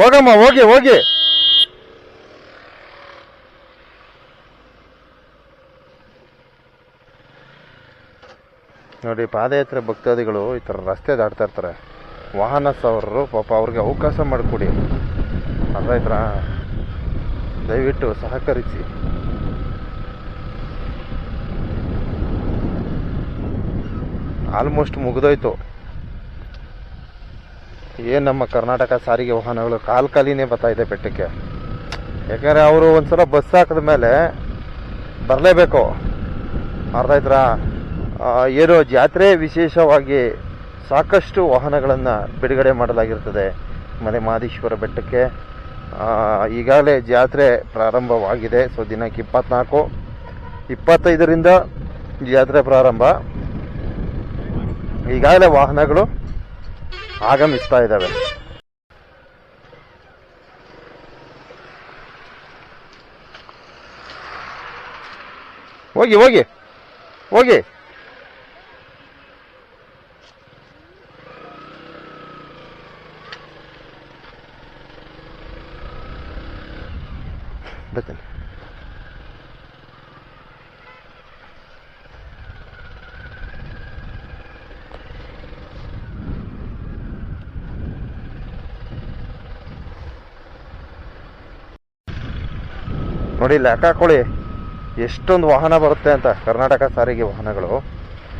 ಹೋಗಮ್ಮ, ಹೋಗಿ ಹೋಗಿ. ನೋಡಿ, ಪಾದಯಾತ್ರೆ ಭಕ್ತಾದಿಗಳು ಈ ಥರ ರಸ್ತೆ ದಾಟ್ತಾ ಇರ್ತಾರೆ. ವಾಹನ ಸವಾರರು ಪಾಪ ಅವ್ರಿಗೆ ಅವಕಾಶ ಮಾಡಿಕೊಡಿ. ಅರ್ಧಾಯ್ತರ ದಯವಿಟ್ಟು ಸಹಕರಿಸಿ. ಆಲ್ಮೋಸ್ಟ್ ಮುಗಿದೋಯ್ತು. ಏನು ನಮ್ಮ ಕರ್ನಾಟಕ ಸಾರಿಗೆ ವಾಹನಗಳು ಕಾಲ್ ಕಾಲಿನೇ ಬರ್ತಾ ಇದೆ ಬೆಟ್ಟಕ್ಕೆ. ಯಾಕಂದರೆ ಅವರು ಒಂದ್ಸಲ ಬಸ್ ಹಾಕಿದ ಮೇಲೆ ಬರಲೇಬೇಕು. ಅರ್ಥ ಆಯ್ತಾ ಏನು ಜಾತ್ರೆ ವಿಶೇಷವಾಗಿ ಸಾಕಷ್ಟು ವಾಹನಗಳನ್ನು ಬಿಡುಗಡೆ ಮಾಡಲಾಗಿರ್ತದೆ ಮನೆ ಮಹದೇಶ್ವರ ಬೆಟ್ಟಕ್ಕೆ ಈಗಾಗಲೇ ಜಾತ್ರೆ ಪ್ರಾರಂಭವಾಗಿದೆ. ಸೊ, ದಿನಕ್ಕೆ ಇಪ್ಪತ್ನಾಲ್ಕು, ಇಪ್ಪತ್ತೈದರಿಂದ ಜಾತ್ರೆ ಪ್ರಾರಂಭ. ಈಗಾಗಲೇ ವಾಹನಗಳು ಆಗಮಿಸ್ತಾ ಇದ್ದಾವೆ. ಹೋಗಿ ಹೋಗಿ ಹೋಗಿ. ಬರ್ತೀನಿ. ನೋಡಿ, ಲೆಕ್ಕ ಹಾಕೊಳ್ಳಿ ಎಷ್ಟೊಂದು ವಾಹನ ಬರುತ್ತೆ ಅಂತ. ಕರ್ನಾಟಕ ಸಾರಿಗೆ ವಾಹನಗಳು.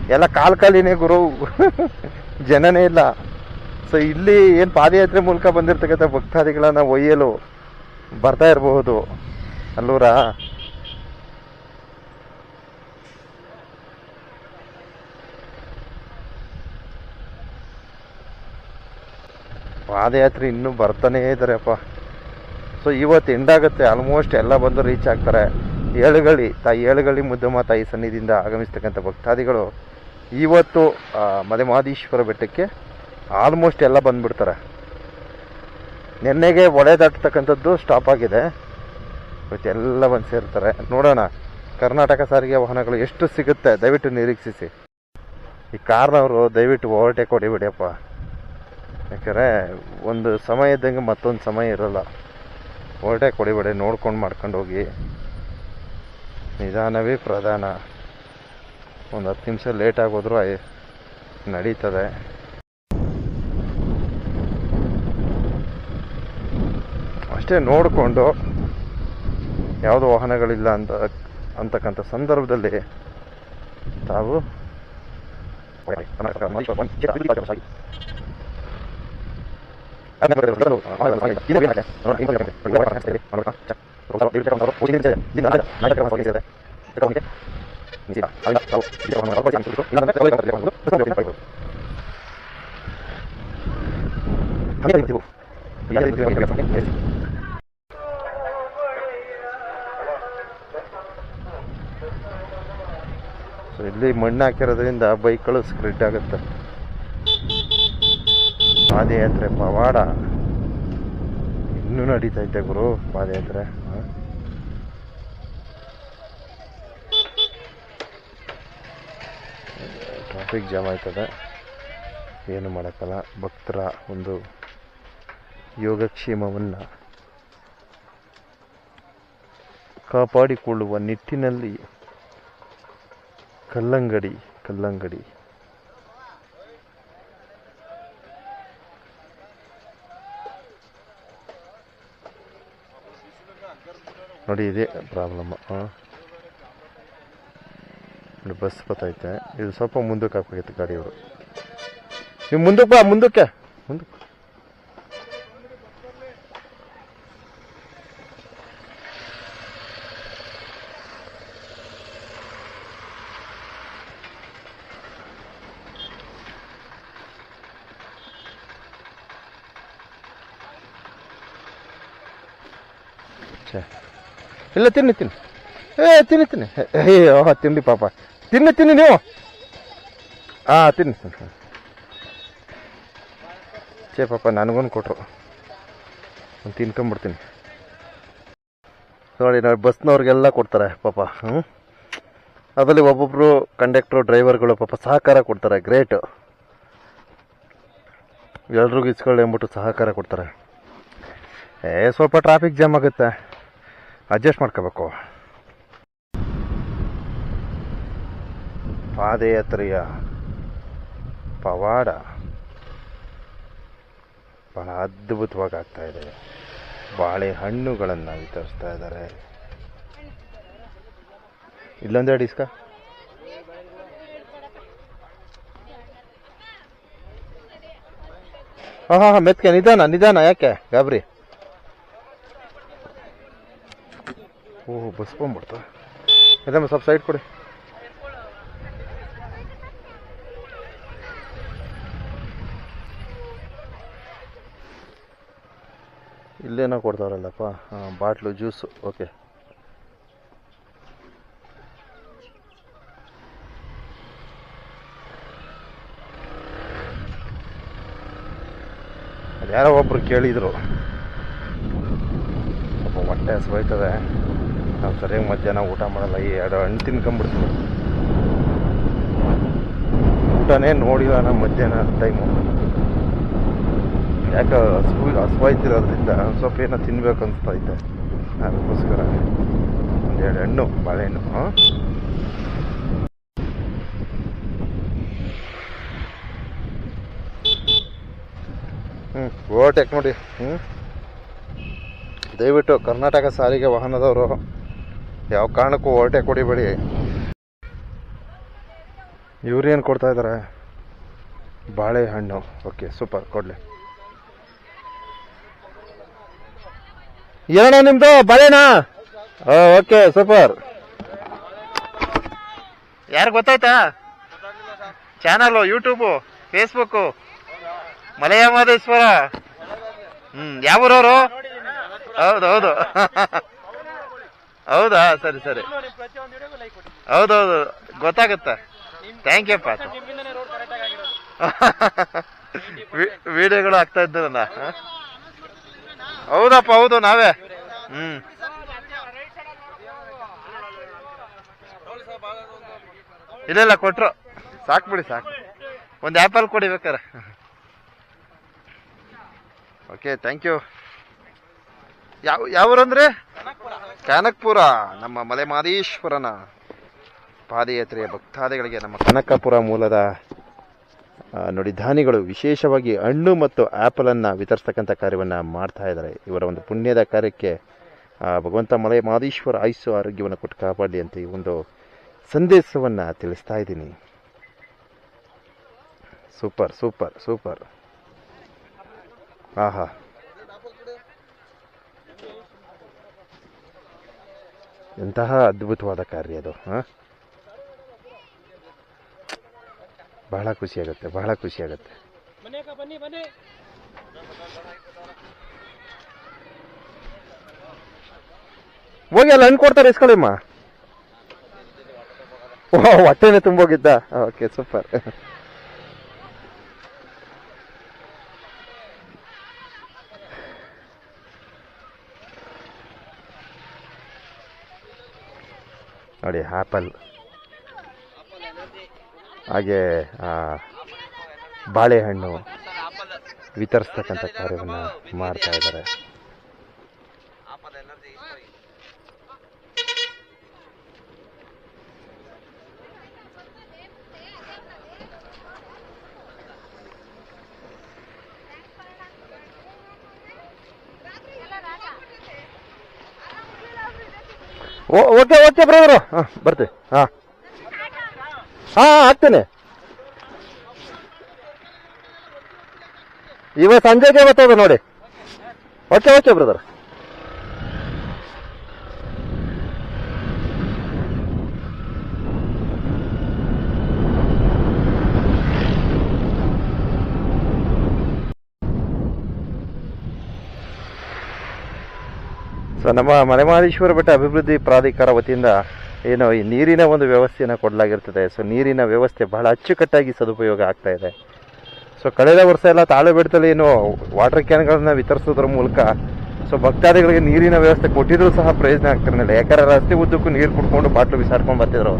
ಎಲ್ಲ ಕಾಲ್ ಕಾಲಿನೇ ಗುರು. ಜನನೇ ಇಲ್ಲ. ಸೊ ಇಲ್ಲಿ ಏನು ಪಾದಯಾತ್ರೆ ಮೂಲಕ ಬಂದಿರ್ತಕ್ಕಂಥ ಭಕ್ತಾದಿಗಳನ್ನು ಒಯ್ಯಲು ಬರ್ತಾ ಇರಬಹುದು. ಅಲ್ಲೂರ? ಪಾದಯಾತ್ರೆ ಇನ್ನೂ ಬರ್ತಾನೇ ಇದ್ದಾರೆಪ್ಪ ಸೊ ಇವತ್ತು ಎಂಡಾಗುತ್ತೆ ಆಲ್ಮೋಸ್ಟ್ ಎಲ್ಲ ಬಂದು ರೀಚ್ ಆಗ್ತಾರೆ. ಏಳುಗಳಿ, ತಾಯಿ ಏಳುಗಳಿ ಮುದ್ದಮ್ಮ ತಾಯಿ ಸನ್ನಿಧಿಯಿಂದ ಆಗಮಿಸ್ತಕ್ಕಂಥ ಭಕ್ತಾದಿಗಳು ಇವತ್ತು ಮಲೆಮಹದೇಶ್ವರ ಬೆಟ್ಟಕ್ಕೆ ಆಲ್ಮೋಸ್ಟ್ ಎಲ್ಲ ಬಂದುಬಿಡ್ತಾರೆ. ನಿನ್ನೆಗೆ ಒಳೆ ದಾಟತಕ್ಕಂಥದ್ದು ಸ್ಟಾಪ್ ಆಗಿದೆ. ಇವತ್ತು ಎಲ್ಲ ಬಂದು ಸೇರ್ತಾರೆ. ನೋಡೋಣ, ಕರ್ನಾಟಕ ಸಾರಿಗೆ ವಾಹನಗಳು ಎಷ್ಟು ಸಿಗುತ್ತೆ? ದಯವಿಟ್ಟು ನಿರೀಕ್ಷಿಸಿ. ಈ ಕಾರ್ನವರು ದಯವಿಟ್ಟು ಓವರ್ಟೇಕ್ ಹೊಡಿಬಿಡಿಯಪ್ಪ ಯಾಕಂದರೆ, ಒಂದು ಸಮಯ ಇದ್ದಂಗೆ ಮತ್ತೊಂದು ಸಮಯ ಇರೋಲ್ಲ. ಓವರ್ಟೇಕ್ ಕೊಡಿಬೇಡಿ ನೋಡ್ಕೊಂಡು ಮಾಡ್ಕೊಂಡು ಹೋಗಿ. ನಿಧಾನವೇ ಪ್ರಧಾನ. ಒಂದು ಹತ್ತು ನಿಮಿಷ ಲೇಟ್ ಆಗೋದ್ರೂ ನಡೀತದೆ. ಅಷ್ಟೇ ನೋಡಿಕೊಂಡು ಯಾವುದು ವಾಹನಗಳಿಲ್ಲ ಅಂತ ಅಂತಕ್ಕಂಥ ಸಂದರ್ಭದಲ್ಲಿ ತಾವು ಇಲ್ಲಿ ಮಣ್ಣು ಹಾಕಿರೋದ್ರಿಂದ ಬೈಕ್ಗಳು ಸ್ಕ್ರಿಟ್ ಆಗುತ್ತೆ. ಪಾದಯಾತ್ರೆ ಪವಾಡ ಇನ್ನೂ ನಡೀತಾ ಐತೆ ಗುರು, ಪಾದಯಾತ್ರೆ? ಟ್ರಾಫಿಕ್ ಜಾಮ್ ಆಯ್ತದೆ. ಏನು ಮಾಡೋಕ್ಕಲ್ಲ. ಭಕ್ತರ ಒಂದು ಯೋಗಕ್ಷೇಮವನ್ನು ಕಾಪಾಡಿಕೊಳ್ಳುವ ನಿಟ್ಟಿನಲ್ಲಿ ಕಲ್ಲಂಗಡಿ ಕಲ್ಲಂಗಡಿ. ನೋಡಿ, ಇದೇ ಪ್ರಾಬ್ಲಮ್ಮು ನೋಡಿ ಬಸ್ ಬತ್ತೈತೆ ಇದು ಸ್ವಲ್ಪ ಮುಂದಕ್ಕೆ ಹಾಕ್ಬೇಕಿತ್ತು ಗಾಡಿಯವರು ನೀವು ಮುಂದಕ್ಕೆ ಬಾ, ಮುಂದಕ್ಕೆ. ಮುಂದಕ್ಕೆ. ಛೇ. ಇಲ್ಲ, ತಿನ್ನಿ ತಿನ್ನಿ. ಏ, ತಿನ್ನಿ ತಿನ್ನಿ. ಅಯ್ಯೋ ತಿನ್ನಿ ಪಾಪ. ತಿನ್ನಿ ತಿನ್ನಿ ನೀವು. ಹಾಂ ತಿನ್ನಿ ತಿನ್ನಿ ಛೇ, ಪಾಪ, ನನಗೊಂದು ಕೊಟ್ಟರು ನಾನು ತಿನ್ಕೊಂಬಿಡ್ತೀನಿ. ನೋಡಿ, ನಾವು ಬಸ್ನವ್ರಿಗೆಲ್ಲ ಕೊಡ್ತಾರೆ, ಪಾಪ ಹ್ಞೂ ಅದರಲ್ಲಿ ಒಬ್ಬೊಬ್ಬರು ಕಂಡಕ್ಟ್ರು, ಡ್ರೈವರ್ಗಳು, ಪಾಪ, ಸಹಕಾರ ಕೊಡ್ತಾರೆ, ಗ್ರೇಟ್. ಎಲ್ರಿಗೂ ಇಸ್ಕೊಳ್ಳಿ ಅಂದ್ಬಿಟ್ಟು ಸಹಕಾರ ಕೊಡ್ತಾರೆ. ಏ, ಸ್ವಲ್ಪ ಟ್ರಾಫಿಕ್ ಜಾಮ್ ಆಗುತ್ತೆ. ಅಡ್ಜಸ್ಟ್ ಮಾಡ್ಕೋಬೇಕು. ಪಾದಯಾತ್ರೆಯ ಪವಾಡ ಬಹಳ ಅದ್ಭುತವಾಗಿ ಆಗ್ತಾ ಇದೆ. ಬಾಳೆಹಣ್ಣುಗಳನ್ನು ವಿತರಿಸ್ತಾ ಇದ್ದಾರೆ. ಇಲ್ಲೊಂದೇ ಡಿಸ್ಕ ಹಾಂ ಹಾಂ ಮೆತ್ಕೆ ನಿಧಾನ ನಿಧಾನ ಯಾಕೆ, ಗಾಬರಿ? ಓಹ್ ಅದಮ್ಮ ಸ್ವಲ್ಪ ಸೈಡ್ ಕೊಡಿ. ಇಲ್ಲೇನೋ ಕೊಡ್ತಾರಲ್ಲಪ್ಪ ಬಾಟ್ಲು ಜ್ಯೂಸು ಓಕೆ ಯಾರೋ ಒಬ್ರು ಕೇಳಿದ್ರು. ಒಬ್ಬ ಹೊಟ್ಟೆ ಹಸ್ವಾಯ್ತದೆ. ನಾವು ಸರಿಯಾಗಿ ಮಧ್ಯಾಹ್ನ ಊಟ ಮಾಡಲ್ಲ. ಈ ಎರಡು ಹಣ್ಣು ತಿನ್ಕೊಂಬಿಡ್ತೀವಿ ಊಟನೇ ನೋಡಿಲ್ಲ ನಮ್ಮ ಮಧ್ಯಾಹ್ನ ಟೈಮು ಯಾಕೆ ಹಸು ಹಸುವಾಯ್ತಿರೋದ್ರಿಂದ ಸ್ವಲ್ಪ ಏನೋ ತಿನ್ಬೇಕು ಅನಿಸ್ತೈತೆ ಅದಕ್ಕೋಸ್ಕರ ಒಂದೆರಡು ಹಣ್ಣು, ಬಾಳೆಹಣ್ಣು ಹ್ಞೂ ಹ್ಞೂ ಯಾಕೆ ನೋಡಿ. ಹ್ಞೂ ದಯವಿಟ್ಟು ಕರ್ನಾಟಕ ಸಾರಿಗೆ ವಾಹನದವರು ಯಾವ ಕಾರಣಕ್ಕೂ ಹೊರಟೆ ಕೊಡಿಬೇಡಿ. ಇವ್ರೇನು ಕೊಡ್ತಾ ಇದ್ದಾರೆ ಬಾಳೆಹಣ್ಣು. ಓಕೆ, ಸೂಪರ್, ಕೊಡಲಿ. ಏನಣ್ಣ ನಿಮ್ದು? ಬಾಳೆನಾ ಓಕೆ, ಸೂಪರ್. ಯಾರು ಗೊತ್ತಾಯ್ತಾ? Channel YouTube, Facebook. Malaya Madeshwara hmm, ಯಾವ ಊರವರು? ಹೌದು ಹೌದು. ಹೌದಾ? ಸರಿ ಸರಿ. ಹೌದೌದು. ಗೊತ್ತಾಗುತ್ತೆ? ಥ್ಯಾಂಕ್ ಯು ಅಪ್ಪ ವಿಡಿಯೋಗಳು ಆಗ್ತಾ ಇದ್ದ ಹೌದಪ್ಪ ಹೌದು ನಾವೇ. ಹ್ಮ್. ಇಲ್ಲ ಇಲ್ಲ ಕೊಟ್ರು. ಸಾಕು ಬಿಡಿ ಸಾಕು. ಒಂದು ಆ್ಯಪಲ್ ಕೊಡಿ ಬೇಕಾರೆ ಓಕೆ ಥ್ಯಾಂಕ್ ಯು ಯಾವ ಯಾವೂರಂದ್ರೆ ಕನಕಪುರ, ನಮ್ಮ ಮಲೆಮಾದೇಶ್ವರನ ಪಾದಯಾತ್ರೆಯ ಭಕ್ತಾದಿಗಳಿಗೆ ನಮ್ಮ ಕನಕಪುರ ಮೂಲದ ನುಡಿಧಾನಿಗಳು ನೋಡಿ ವಿಶೇಷವಾಗಿ ಹಣ್ಣು ಮತ್ತು ಆ್ಯಪಲನ್ನು ವಿತರಿಸ್ತಕ್ಕಂಥ ಕಾರ್ಯವನ್ನು ಮಾಡ್ತಾ ಇದ್ದಾರೆ. ಇವರ ಒಂದು ಪುಣ್ಯದ ಕಾರ್ಯಕ್ಕೆ ಭಗವಂತ ಮಲೆ ಮಾದೇಶ್ವರ ಆಯುಸ್ಸು ಆರೋಗ್ಯವನ್ನು ಕೊಟ್ಟು ಕಾಪಾಡಲಿ ಅಂತ ಈ ಒಂದು ಸಂದೇಶವನ್ನು ತಿಳಿಸ್ತಾ ಇದ್ದೀನಿ. Super super super. ಆಹಾ. ಎಂತಹ ಅದ್ಭುತವಾದ ಕಾರ್ಯ ಅದು ಬಹಳ ಖುಷಿಯಾಗುತ್ತೆ ಬಹಳ ಖುಷಿಯಾಗುತ್ತೆ ಹೋಗಿ ಅಲ್ಲಿ ಅನ್ಕೊಡ್ತಾರೆ ಕೊಡ್ತಾರೆ, ಇಸ್ಕೊಳ್ಳಿಮ್ಮ. ಹೊಟ್ಟೆನೆ ತುಂಬೋಗಿದ್ದ. Okay, super. ನೋಡಿ ಆ್ಯಪಲ್ ಹಾಗೆ ಬಾಳೆಹಣ್ಣು ವಿತರಿಸ್ತಕ್ಕಂಥ ಕಾರ್ಯವನ್ನು ಮಾಡ್ತಾ ಇದ್ದಾರೆ. ಓಕೆ ಓಕೆ ಬ್ರದರು ಹಾಂ ಬರ್ತೀವಿ ಹಾಂ. ಹಾಂ ಆಗ್ತೇನೆ ಇವತ್ತು ಸಂಜೆಗೆ ಬರ್ತದೆ ನೋಡಿ. ಓಕೆ ಓಕೆ ಬ್ರದರ್ ಸೊ ನಮ್ಮ ಮಲೆಮಹದೇಶ್ವರ ಬೆಟ್ಟ ಅಭಿವೃದ್ಧಿ ಪ್ರಾಧಿಕಾರ ವತಿಯಿಂದ ಏನು ಈ ನೀರಿನ ಒಂದು ವ್ಯವಸ್ಥೆಯನ್ನು ಕೊಡಲಾಗಿರ್ತದೆ. ಸೊ ನೀರಿನ ವ್ಯವಸ್ಥೆ ಬಹಳ ಅಚ್ಚುಕಟ್ಟಾಗಿ ಸದುಪಯೋಗ ಆಗ್ತಾ ಇದೆ. ಸೊ ಕಳೆದ ವರ್ಷ ಎಲ್ಲ ತಾಳೆ ಏನು ವಾಟರ್ ಕ್ಯಾನ್ಗಳನ್ನು ವಿತರಿಸೋದ್ರ ಮೂಲಕ ಸೊ ಭಕ್ತಾದಿಗಳಿಗೆ ನೀರಿನ ವ್ಯವಸ್ಥೆ ಕೊಟ್ಟಿದ್ರು ಸಹ ಪ್ರಯೋಜನ ಆಗ್ತಿರಲಿಲ್ಲ ಯಾಕಂದರೆ ರಸ್ತೆ ಉದ್ದಕ್ಕೂ ನೀರು ಕುಡ್ಕೊಂಡು ಬಾಟ್ಲು ಬಿಸಾಡ್ಕೊಂಡು ಬರ್ತಿದ್ರು.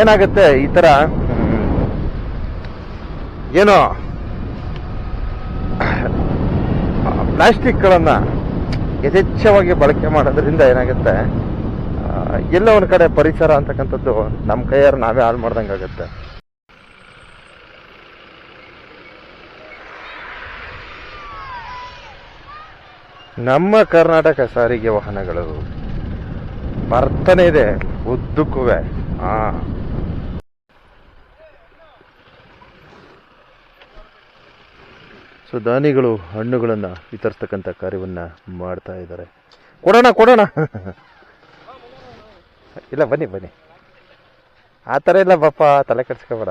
ಏನಾಗುತ್ತೆ ಈ ಥರ ಏನೋ, ಪ್ಲಾಸ್ಟಿಕ್ಗಳನ್ನು ಯಥೇಚ್ಛವಾಗಿ ಬಳಕೆ ಮಾಡೋದ್ರಿಂದ ಏನಾಗುತ್ತೆ? ಎಲ್ಲ ಒಂದು ಕಡೆ ಪರಿಸರ ಅಂತಕ್ಕಂಥದ್ದು ನಮ್ಮ ಕೈಯಾರು ನಾವೇ ಹಾಳು ಮಾಡ್ದಂಗೆ ಆಗುತ್ತೆ. ನಮ್ಮ ಕರ್ನಾಟಕ ಸಾರಿಗೆ ವಾಹನಗಳು ಬರ್ತಾನೆ ಇದೆ ಉದ್ದುಕ್ಕುವೆ ಹಾ ಸೊ ದಾನಿಗಳು ಹಣ್ಣುಗಳನ್ನು ವಿತರಿಸ್ತಕ್ಕಂಥ ಕಾರ್ಯವನ್ನು ಮಾಡ್ತಾ ಇದ್ದಾರೆ. ಕೊಡೋಣ ಕೊಡೋಣ. ಇಲ್ಲ, ಬನ್ನಿ ಬನ್ನಿ. ಆ ಥರ ಇಲ್ಲ, ಬಪ್ಪ, ತಲೆ ಕೆಡ್ಸ್ಕೊಬೇಡ.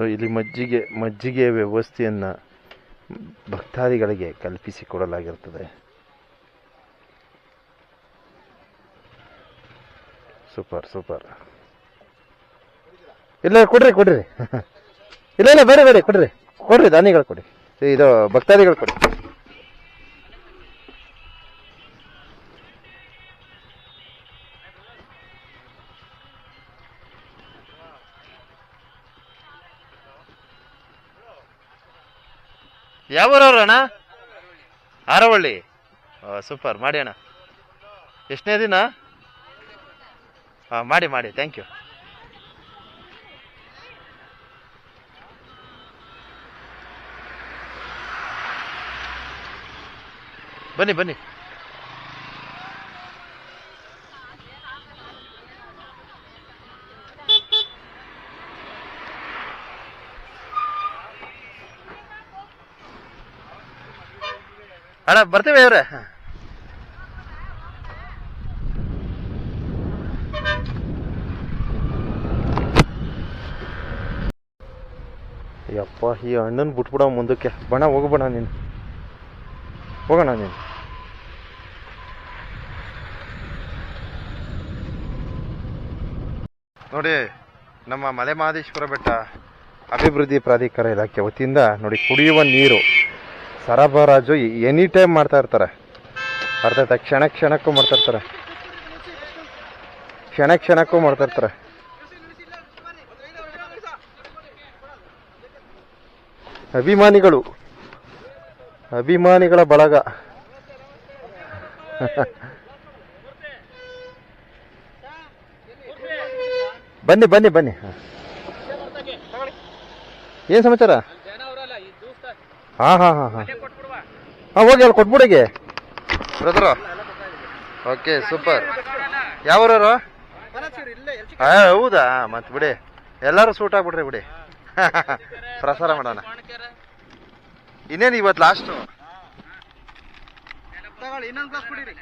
ಸೊ ಇಲ್ಲಿ ಮಜ್ಜಿಗೆ ಮಜ್ಜಿಗೆ ವ್ಯವಸ್ಥೆಯನ್ನು ಭಕ್ತಾದಿಗಳಿಗೆ ಕಲ್ಪಿಸಿಕೊಡಲಾಗಿರ್ತದೆ ಸೂಪರ್ ಸೂಪರ್. ಇಲ್ಲ, ಕೊಡ್ರಿ ಕೊಡ್ರಿ. ಇಲ್ಲ ಇಲ್ಲ, ಬೇರೆ ಬೇರೆ, ಕೊಡ್ರಿ. ಕೊಡ್ರಿ ದಾನಿಗಳು ಕೊಡಿ. ಇದು ಭಕ್ತಾದಿಗಳು ಕೊಡಿ. ಯಾವೂರವ್ರು ಅಣ್ಣ? ಆರವಳ್ಳಿ. ಸೂಪರ್. ಮಾಡಿ ಅಣ್ಣ. ಎಷ್ಟನೇ ದಿನ? ಹಾಂ ಮಾಡಿ ಮಾಡಿ. ಥ್ಯಾಂಕ್ ಯು ಬನ್ನಿ ಬನ್ನಿ. ಅಣ್ಣ, ಬರ್ತೀವಿ ಇವ್ರೆ. ಯಪ್ಪ, ಈ ಅಣ್ಣನ್ ಬಿಟ್ಬಿಡ ಮುಂದಕ್ಕೆ. ಬಣ ಹೋಗ್ಬೇಡ ನೀನ್. ಹೋಗೋಣ ನೀನ್. ನೋಡಿ, ನಮ್ಮ ಮಲೆ ಮಹದೇಶ್ವರ ಬೆಟ್ಟ ಅಭಿವೃದ್ಧಿ ಪ್ರಾಧಿಕಾರ ಇಲಾಖೆ ವತಿಯಿಂದ ನೋಡಿ ಕುಡಿಯುವ ನೀರು. ಸರಬರಾಜು ಎನಿ ಟೈಮ್ ಮಾಡ್ತಾ ಇರ್ತಾರೆ. ಅರ್ಥ ಆಯ್ತಾ ಕ್ಷಣ ಕ್ಷಣಕ್ಕೂ ಮಾಡ್ತಾ ಇರ್ತಾರೆ. ಕ್ಷಣ ಕ್ಷಣಕ್ಕೂ ಮಾಡ್ತಾ ಇರ್ತಾರೆ. ಅಭಿಮಾನಿಗಳು. ಅಭಿಮಾನಿಗಳ ಬಳಗ. ಬನ್ನಿ ಬನ್ನಿ ಬನ್ನಿ. ಹಾಂ ಏನ್ ಸಮಾಚಾರ? ಹಾ ಹಾ ಹಾ ಹಾ. ಹಾ ಹೋಗಿ ಅಲ್ಲಿ ಕೊಟ್ಬಿಡಿಗೆ. ಬ್ರದರ್ ಓಕೆ ಸೂಪರ್ ಯಾವ್ರವರು ಹಾ ಹೌದಾ? ಮತ್ ಬಿಡಿ. ಎಲ್ಲರೂ ಸೂಟ್ ಆಗ್ಬಿಡ್ರಿ ಬಿಡಿ. ಪ್ರಸಾರ ಮಾಡೋಣ. ಇನ್ನೇನು ಇವತ್ತು ಲಾಸ್ಟು ಇನ್ನೊಂದು ಗ್ಲಾಸ್ ಕುಡೀರಿ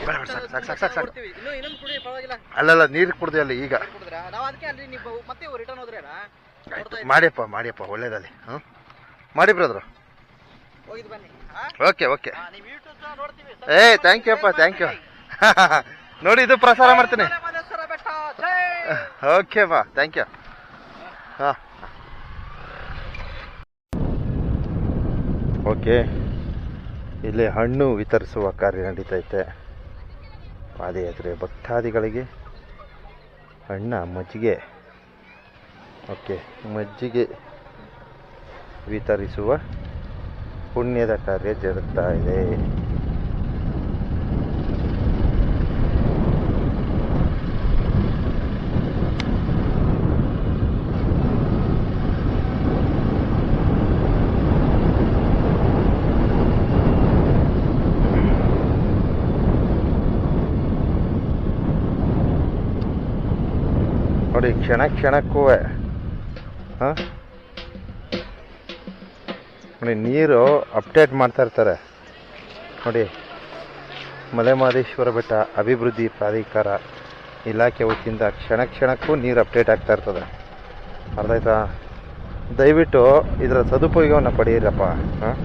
ಬೇಡ ಬೇಡ ಸಾಕು ಸಾಕು ಸಾಕು ಸಾಕು. ಸಾಕು ಇನ್ನೊಂದು ಕುಡಿ ಪರವಾಗಿಲ್ಲ ಅಲ್ಲಲ್ಲ ನೀರು ಕುಡ್ದೆ ಅಲ್ಲಿ ಈಗ ಮಾಡಿಯಪ್ಪ ಮಾಡಿಯಪ್ಪ ಒಳ್ಳೇದಲ್ಲಿ ಹ್ಞೂ ಮಾಡಿ ಬ್ರದ್ರು. Okay okay. ಏ ಥ್ಯಾಂಕ್ ಯು ಅಪ್ಪ ಥ್ಯಾಂಕ್ ಯು ನೋಡಿ ಇದು ಪ್ರಸಾರ ಮಾಡ್ತೀನಿ. ಓಕೆ ಅಪ್ಪ ಥ್ಯಾಂಕ್ ಯು ಹಾಂ. ಓಕೆ. ಇಲ್ಲಿ ಹಣ್ಣು ವಿತರಿಸುವ ಕಾರ್ಯ ನಡೀತೈತೆ. ಪಾದಯಾತ್ರೆ ಭಕ್ತಾದಿಗಳಿಗೆ ಹಣ್ಣ ಮಜ್ಜಿಗೆ. ಓಕೆ ಮಜ್ಜಿಗೆ ವಿತರಿಸುವ ಪುಣ್ಯದ ಕಾರ್ಯ ಜರುಗ್ತಾ ಇದೆ. ನೋಡಿ ಕ್ಷಣ ಕ್ಷಣಕ್ಕೂ ನೋಡಿ, ನೀರು ಅಪ್ಡೇಟ್ ಮಾಡ್ತಾ ಇರ್ತಾರೆ. ನೋಡಿ ಮಲೆ ಮಹದೇಶ್ವರ ಬೆಟ್ಟ ಅಭಿವೃದ್ಧಿ ಪ್ರಾಧಿಕಾರ ಇಲಾಖೆ ವತಿಯಿಂದ ಕ್ಷಣ ಕ್ಷಣಕ್ಕೂ ನೀರು ಅಪ್ಡೇಟ್ ಆಗ್ತಾ ಇರ್ತದೆ. ಅರ್ಥ ಆಯ್ತಾ? ದಯವಿಟ್ಟು ಇದರ ಸದುಪಯೋಗವನ್ನು ಪಡೆಯಿರಪ್ಪ. ಹಾಂ?